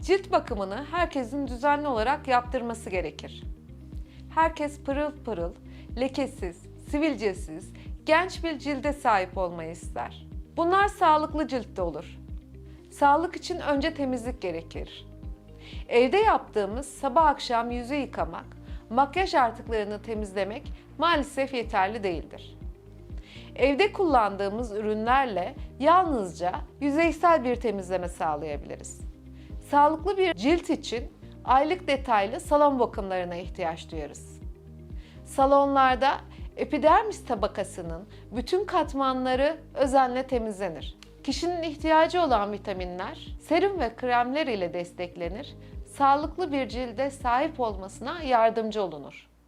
Cilt bakımını herkesin düzenli olarak yaptırması gerekir. Herkes pırıl pırıl, lekesiz, sivilcesiz, genç bir cilde sahip olmayı ister. Bunlar sağlıklı ciltte olur. Sağlık için önce temizlik gerekir. Evde yaptığımız sabah akşam yüzü yıkamak, makyaj artıklarını temizlemek maalesef yeterli değildir. Evde kullandığımız ürünlerle yalnızca yüzeysel bir temizleme sağlayabiliriz. Sağlıklı bir cilt için aylık detaylı salon bakımlarına ihtiyaç duyarız. Salonlarda epidermis tabakasının bütün katmanları özenle temizlenir. Kişinin ihtiyacı olan vitaminler serum ve kremler ile desteklenir. Sağlıklı bir cilde sahip olmasına yardımcı olunur.